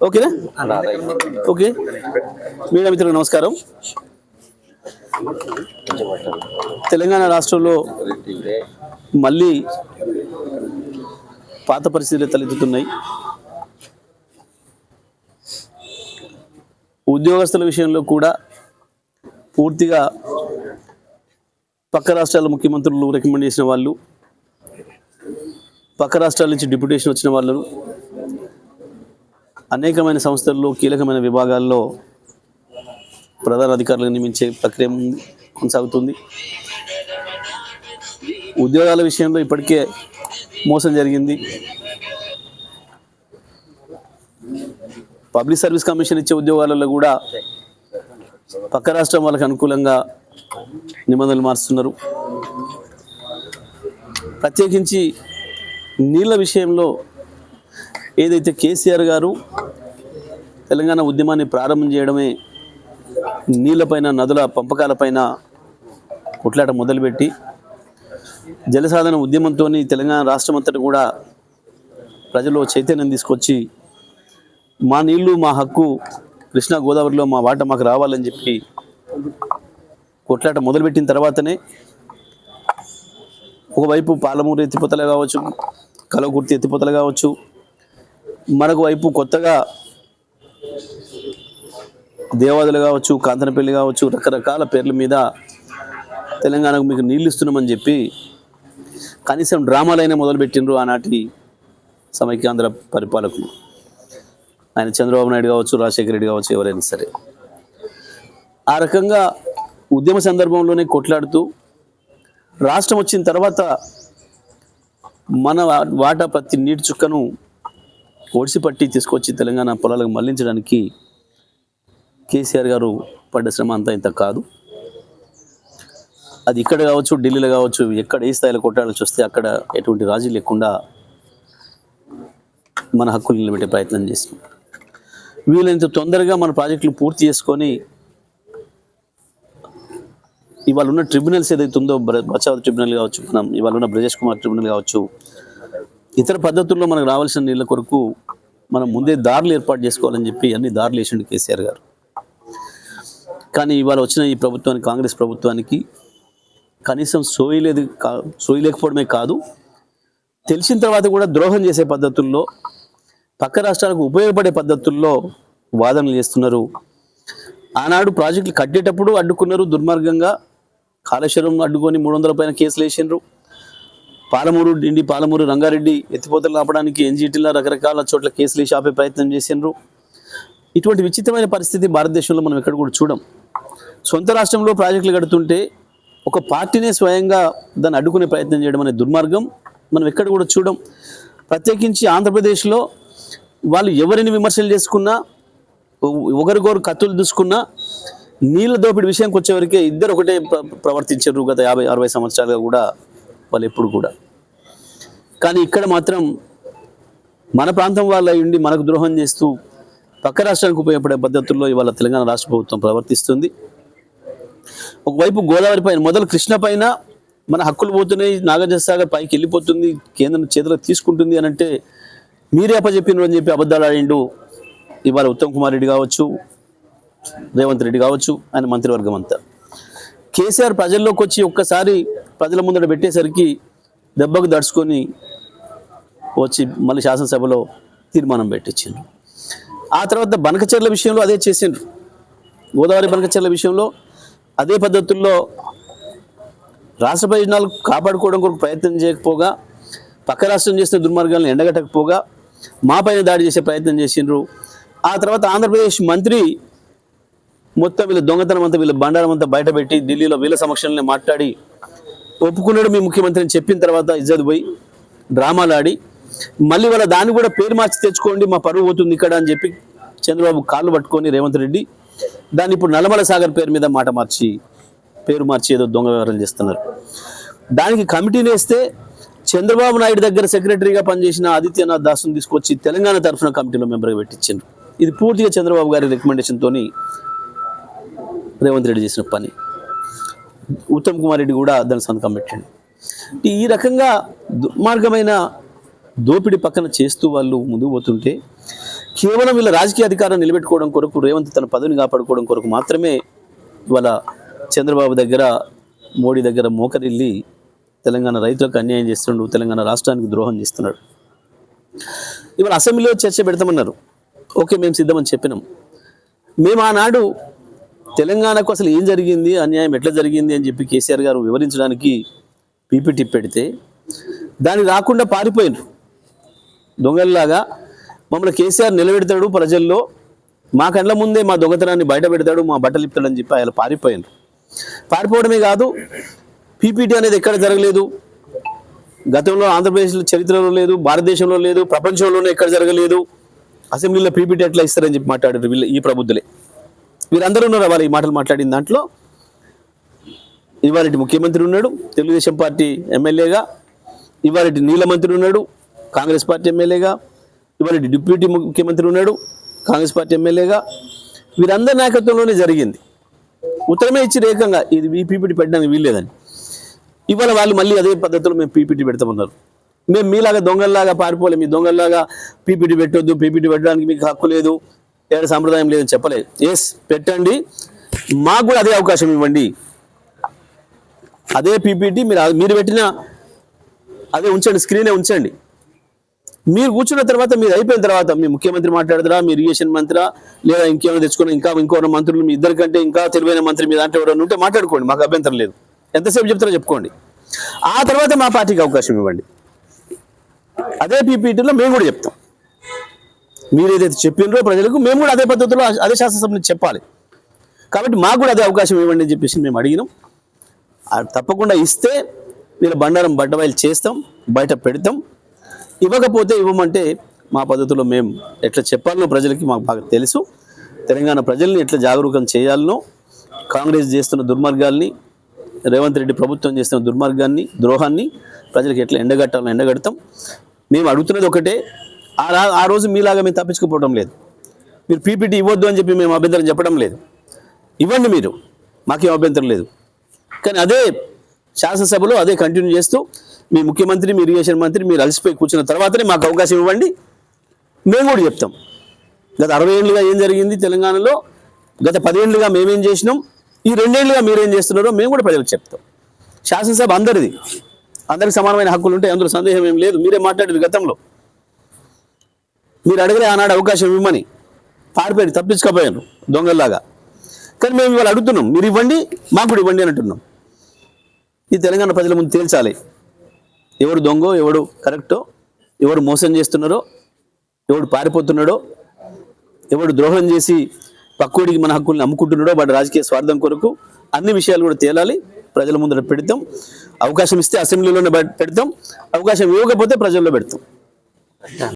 ఓకేనా? Okay. Media మిత్రులకు నమస్కారం. తెలంగాణ రాష్ట్రంలో మళ్ళీ పాత పరిస్థితులు తలెత్తుతున్నాయి. ఉద్యోగస్తుల విషయంలో కూడా పూర్తిగా పక్క రాష్ట్రాల ముఖ్యమంత్రులు రికమెండ్ చేసిన వాళ్ళు పక్క రాష్ట్రాల నుంచి డిప్యుటేషన్ వచ్చిన వాళ్ళు అనేకమైన సంస్థల్లో కీలకమైన విభాగాల్లో ప్రధాన అధికారులను నియమించే ప్రక్రియ కొనసాగుతుంది. ఉద్యోగాల విషయంలో ఇప్పటికే మోసం జరిగింది. పబ్లిక్ సర్వీస్ కమిషన్ ఇచ్చే ఉద్యోగాలలో కూడా పక్క రాష్ట్రం వాళ్ళకి అనుకూలంగా నిబంధనలు మారుస్తున్నారు. ప్రత్యేకించి నీళ్ళ విషయంలో ఏదైతే కేసీఆర్ గారు తెలంగాణ ఉద్యమాన్ని ప్రారంభం చేయడమే నీళ్ళపైన నదుల పంపకాలపైన కొట్లాట మొదలుపెట్టి జలసాధన ఉద్యమంతో తెలంగాణ రాష్ట్రం అంతటా కూడా ప్రజల్లో చైతన్యం తీసుకొచ్చి మా నీళ్ళు మా హక్కు కృష్ణా గోదావరిలో మా వాట మాకు రావాలని చెప్పి కొట్లాట మొదలుపెట్టిన తర్వాతనే ఒకవైపు పాలమూరు ఎత్తిపోతలు కావచ్చు కలవకుర్తి ఎత్తిపోతలు కావచ్చు మరొక వైపు కొత్తగా దేవాదులు కావచ్చు కాంతనపల్లి కావచ్చు రకరకాల పేర్ల మీద తెలంగాణకు మీకు నీళ్ళు ఇస్తున్నామని చెప్పి కనీసం డ్రామాలైనా మొదలుపెట్టిండ్రు ఆనాటి సమైక్యాంధ్ర పరిపాలకులు. ఆయన చంద్రబాబు నాయుడు కావచ్చు రాజశేఖర రెడ్డి కావచ్చు ఎవరైనా సరే. ఆ రకంగా ఉద్యమ సందర్భంలోనే కొట్లాడుతూ రాష్ట్రం వచ్చిన తర్వాత మన వాటా ప్రతి నీటి చుక్కను ఒడిసిపట్టి తీసుకొచ్చి తెలంగాణ పొలాలకు మళ్ళించడానికి కేసీఆర్ గారు పడ్డ శ్రమ అంతా ఇంత కాదు. అది ఇక్కడ కావచ్చు ఢిల్లీలో కావచ్చు ఎక్కడ ఏ స్థాయిలో కొట్టాల్సి వస్తే అక్కడ ఎటువంటి రాజీ లేకుండా మన హక్కులు నిలబెట్టే ప్రయత్నం చేసాం వీలైనంత తొందరగా మన ప్రాజెక్టులు పూర్తి చేసుకొని ఇవాళ ఉన్న ట్రిబ్యునల్స్ ఏదైతే ఉందో బ్ర- బచావ్ ట్రిబ్యునల్ కావచ్చు మనం ఇవాళ ఉన్న బ్రజేష్ కుమార్ ట్రిబ్యునల్ కావచ్చు ఇతర పద్ధతుల్లో మనకు రావాల్సిన నీళ్ళ కొరకు మనం ముందే దారులు ఏర్పాటు చేసుకోవాలని చెప్పి అన్ని దారులు వేసిండు కేసీఆర్ గారు. కానీ ఇవాళ వచ్చిన ఈ ప్రభుత్వానికి కాంగ్రెస్ ప్రభుత్వానికి కనీసం సోయలేదు కా సోయలేకపోవడమే కాదు తెలిసిన తర్వాత కూడా ద్రోహం చేసే పద్ధతుల్లో పక్క రాష్ట్రాలకు ఉపయోగపడే పద్ధతుల్లో వాదనలు చేస్తున్నారు. ఆనాడు ప్రాజెక్టులు కట్టేటప్పుడు అడ్డుకున్నారు దుర్మార్గంగా కాళేశ్వరం అడ్డుకొని మూడు వందల పైన కేసులు వేసిండ్రు. పాలమూరు డిండి పాలమూరు రంగారెడ్డి ఎత్తిపోతలు ఆపడానికి ఎన్జీటీలో రకరకాల చోట్ల కేసులు వేసి ఆపే ప్రయత్నం చేసిండ్రు. ఇటువంటి విచిత్రమైన పరిస్థితి భారతదేశంలో మనం ఎక్కడ కూడా చూడం. సొంత రాష్ట్రంలో ప్రాజెక్టులు కడుతుంటే ఒక పార్టీనే స్వయంగా దాన్ని అడ్డుకునే ప్రయత్నం చేయడం అనే దుర్మార్గం. మనం ఎక్కడ కూడా చూడం. ప్రత్యేకించి ఆంధ్రప్రదేశ్లో వాళ్ళు ఎవరిని విమర్శలు చేసుకున్నా ఒ- ఒకరికొకరు కత్తులు దూసుకున్నా నీళ్ళ దోపిడి విషయానికి వచ్చేవరకే ఇద్దరు ఒకటే ప్ర- ప్రవర్తించారు గత యాభై అరవై సంవత్సరాలుగా కూడా. వాళ్ళు ఎప్పుడు కూడా. కానీ ఇక్కడ మాత్రం మన ప్రాంతం వాళ్ళ ఉండి మనకు ద్రోహం చేస్తూ పక్క రాష్ట్రానికి ఉపయోగపడే పద్ధతుల్లో ఇవాళ తెలంగాణ రాష్ట్ర ప్రభుత్వం ప్రవర్తిస్తుంది. ఒకవైపు గోదావరి పైన మొదలు కృష్ణ పైన మన హక్కులు పోతున్నాయి నాగార్జునసాగర్ పైకి వెళ్ళిపోతుంది కేంద్రం చేతిలో తీసుకుంటుంది అని అంటే మీరే అప్పచెప్పినారు అని చెప్పి అబద్ధాలు ఆడిండు ఇవాళ ఉత్తమ్ కుమార్ రెడ్డి కావచ్చు రేవంత్ రెడ్డి కావచ్చు ఆయన మంత్రివర్గం అంతా. కేసీఆర్ ప్రజల్లోకి వచ్చి ఒక్కసారి ప్రజల ముందర పెట్టేసరికి దెబ్బకు దడుచుకొని వచ్చి మళ్ళీ శాసనసభలో తీర్మానం పెట్టించిండ్రు. ఆ తర్వాత బనకచర్ల విషయంలో అదే చేసిండ్రు. గోదావరి బనకచర్ల విషయంలో అదే పద్ధతుల్లో రాష్ట్ర ప్రయోజనాలు కాపాడుకోవడం కొరకు ప్రయత్నం చేయకపోగా పక్క రాష్ట్రం చేసిన దుర్మార్గాలను ఎండగట్టకపోగా మా పైన దాడి చేసే ప్రయత్నం చేసిండ్రు. ఆ తర్వాత ఆంధ్రప్రదేశ్ మంత్రి మొత్తం వీళ్ళ దొంగతనం అంతా వీళ్ళ బండారం అంతా బయటపెట్టి ఢిల్లీలో వీళ్ళ సమక్షంలో మాట్లాడి ఒప్పుకున్నాడు మీ ముఖ్యమంత్రి అని చెప్పిన తర్వాత ఇజ్జత్ పోయి డ్రామాలు ఆడి మళ్ళీ వాళ్ళ దాన్ని కూడా పేరు మార్చి తెచ్చుకోండి మా పరువు పోతుంది ఇక్కడ అని చెప్పి చంద్రబాబు కాళ్ళు పట్టుకొని రేవంత్ రెడ్డి దాన్ని ఇప్పుడు నల్లమల సాగర్ పేరు మీద మాట మార్చి పేరు మార్చి ఏదో దొంగ వ్యవహారాలు చేస్తున్నారు. దానికి కమిటీని వేస్తే చంద్రబాబు నాయుడు దగ్గర సెక్రటరీగా పనిచేసిన ఆదిత్యనాథ్ దాసును తీసుకొచ్చి తెలంగాణ తరఫున కమిటీలో మెంబర్గా పెట్టించారు ఇది పూర్తిగా చంద్రబాబు గారి రికమెండేషన్తో రేవంత్ రెడ్డి చేసిన పని. ఉత్తమ్ కుమార్ రెడ్డి కూడా దాని సంతకం పెట్టండి. ఈ రకంగా దుర్మార్గమైన దోపిడి పక్కన చేస్తూ వాళ్ళు ముందుకు పోతుంటే కేవలం వీళ్ళ రాజకీయ అధికారం నిలబెట్టుకోవడం కొరకు రేవంత్ తన పదవిని కాపాడుకోవడం కొరకు మాత్రమే ఇవాళ చంద్రబాబు దగ్గర మోడీ దగ్గర మోకరిల్లి తెలంగాణ రైతులకు అన్యాయం చేస్తుండు తెలంగాణ రాష్ట్రానికి ద్రోహం చేస్తున్నాడు. ఇవాళ అసెంబ్లీలో చర్చ పెడతామన్నారు. ఓకే మేము సిద్ధమని చెప్పినాం. మేము ఆనాడు తెలంగాణకు అసలు ఏం జరిగింది? అన్యాయం ఎట్లా జరిగింది? అని చెప్పి కేసీఆర్ గారు వివరించడానికి పీపీటీ పెడితే దాన్ని రాకుండా పారిపోయినారు. దొంగల్లాగా మమ్మల్ని కేసీఆర్ నిలబెడతాడు ప్రజల్లో. మా కండ్ల ముందే మా దొంగతనాన్ని బయట పెడతాడు మా బట్టలు ఇప్తాడని చెప్పి ఆయన పారిపోయినారు. పారిపోవడమే కాదు పీపీటీ అనేది ఎక్కడ జరగలేదు? గతంలో ఆంధ్రప్రదేశ్లో చరిత్రలో లేదు భారతదేశంలో లేదు ప్రపంచంలోనే ఎక్కడ జరగలేదు? అసెంబ్లీలో పీపీటీ ఎట్లా ఇస్తారని చెప్పి మాట్లాడారు వీళ్ళు ఈ ప్రబుద్ధులే వీరందరూ ఉన్నారు వాళ్ళు ఈ మాటలు మాట్లాడిన దాంట్లో. ఇవాళ ముఖ్యమంత్రి ఉన్నాడు తెలుగుదేశం పార్టీ ఎమ్మెల్యేగా. ఇవాళ నీల మంత్రి ఉన్నాడు కాంగ్రెస్ పార్టీ ఎమ్మెల్యేగా. ఇవాళ డిప్యూటీ ముఖ్యమంత్రి ఉన్నాడు కాంగ్రెస్ పార్టీ ఎమ్మెల్యేగా. వీరందరి నాయకత్వంలోనే జరిగింది. ఉత్తరమే ఇచ్చి ఏకంగా ఇది ఈ పీపీటీ పెట్టడానికి వీల్లేదని. ఇవాళ వాళ్ళు మళ్ళీ అదే పద్ధతిలో మేము పీపీటీ పెడతామన్నారు. మేము మీలాగా దొంగల్లాగా పారిపోలేము మీ దొంగల్లాగా పీపీటీ పెట్టొద్దు పీపీటీ పెట్టడానికి మీకు హక్కు లేదు. ఏడ సాంప్రదాయం లేదని చెప్పలేదు. ఎస్ పెట్టండి. మాకు కూడా అదే అవకాశం ఇవ్వండి. అదే పీపీటీ మీరు మీరు పెట్టిన అదే ఉంచండి స్క్రీనే ఉంచండి. మీరు కూర్చున్న తర్వాత మీరు అయిపోయిన తర్వాత మీ ముఖ్యమంత్రి మాట్లాడతారా మీ ఇరిగేషన్ మంత్రా లేదా ఇంకేమైనా తెచ్చుకున్న ఇంకా ఇంకో మంత్రులు మీ ఇద్దరికంటే ఇంకా తెలివైన మంత్రి మీ దాంట్లో ఎవరైనా ఉంటే మాట్లాడుకోండి మాకు అభ్యంతరం లేదు. ఎంతసేపు చెప్తారో చెప్పుకోండి. ఆ తర్వాత మా పార్టీకి అవకాశం ఇవ్వండి. అదే పీపీటీలో మేము కూడా చెప్తాం. మీరు ఏదైతే చెప్పినరో ప్రజలకు మేము కూడా అదే పద్ధతిలో అదే శాసనసభని చెప్పాలి. కాబట్టి మాకు కూడా అదే అవకాశం ఇవ్వండి అని చెప్పేసి మేము అడిగినాం. తప్పకుండా ఇస్తే మీరు బండారం బట్టబయలు చేస్తాం బయట పెడతాం. ఇవ్వకపోతే ఇవ్వమంటే మా పద్ధతిలో మేము ఎట్లా చెప్పాలనో ప్రజలకి మాకు బాగా తెలుసు. తెలంగాణ ప్రజల్ని ఎట్లా జాగరూకం చేయాలనో కాంగ్రెస్ చేస్తున్న దుర్మార్గాల్ని రేవంత్ రెడ్డి ప్రభుత్వం చేస్తున్న దుర్మార్గాన్ని ద్రోహాన్ని ప్రజలకు ఎట్లా ఎండగట్టాలని ఎండగడతాం. మేము అడుగుతున్నది ఒకటే ఆ ఆ రోజు మీలాగా మేము తప్పించుకుపోవడం లేదు. మీరు పీపీటీ ఇవ్వద్దు అని చెప్పి మేము అభ్యంతరం చెప్పడం లేదు. ఇవ్వండి మీరు మాకేం అభ్యంతరం లేదు. కానీ అదే శాసనసభలో అదే కంటిన్యూ చేస్తూ మీ ముఖ్యమంత్రి మీ ఇరిగేషన్ మంత్రి మీరు అలసిపోయి కూర్చున్న తర్వాతనే మాకు అవకాశం ఇవ్వండి. మేము కూడా చెప్తాం. గత అరవై ఏళ్ళుగా ఏం జరిగింది తెలంగాణలో? గత పదేళ్ళుగా మేమేం చేసినాం? ఈ రెండేళ్ళుగా మీరేం చేస్తున్నారో మేము కూడా ప్రజలకు చెప్తాం. శాసనసభ అందరిది. అందరికి సమానమైన హక్కులు ఉంటాయి అందులో సందేహం ఏం లేదు. మీరే మాట్లాడేది గతంలో. మీరు అడగలే ఆనాడు అవకాశం ఇవ్వమని. పారిపోయారు తప్పించుకోపోయారు దొంగల్లాగా. కానీ మేము ఇవాళ అడుగుతున్నాం మీరు ఇవ్వండి మాకు కూడా ఇవ్వండి అని అంటున్నాం. ఈ తెలంగాణ ప్రజల ముందు తేల్చాలి. ఎవడు దొంగో ఎవడు కరెక్టో ఎవడు మోసం చేస్తున్నారో ఎవడు పారిపోతున్నాడో ఎవడు ద్రోహం చేసి పక్కోడికి మన హక్కుల్ని అమ్ముకుంటున్నాడో వాడి రాజకీయ స్వార్థం కొరకు అన్ని విషయాలు కూడా తేలాలి. ప్రజల ముందర పెడతాం. అవకాశం ఇస్తే అసెంబ్లీలోనే పెడతాం. అవకాశం ఇవ్వకపోతే ప్రజల్లో పెడతాం.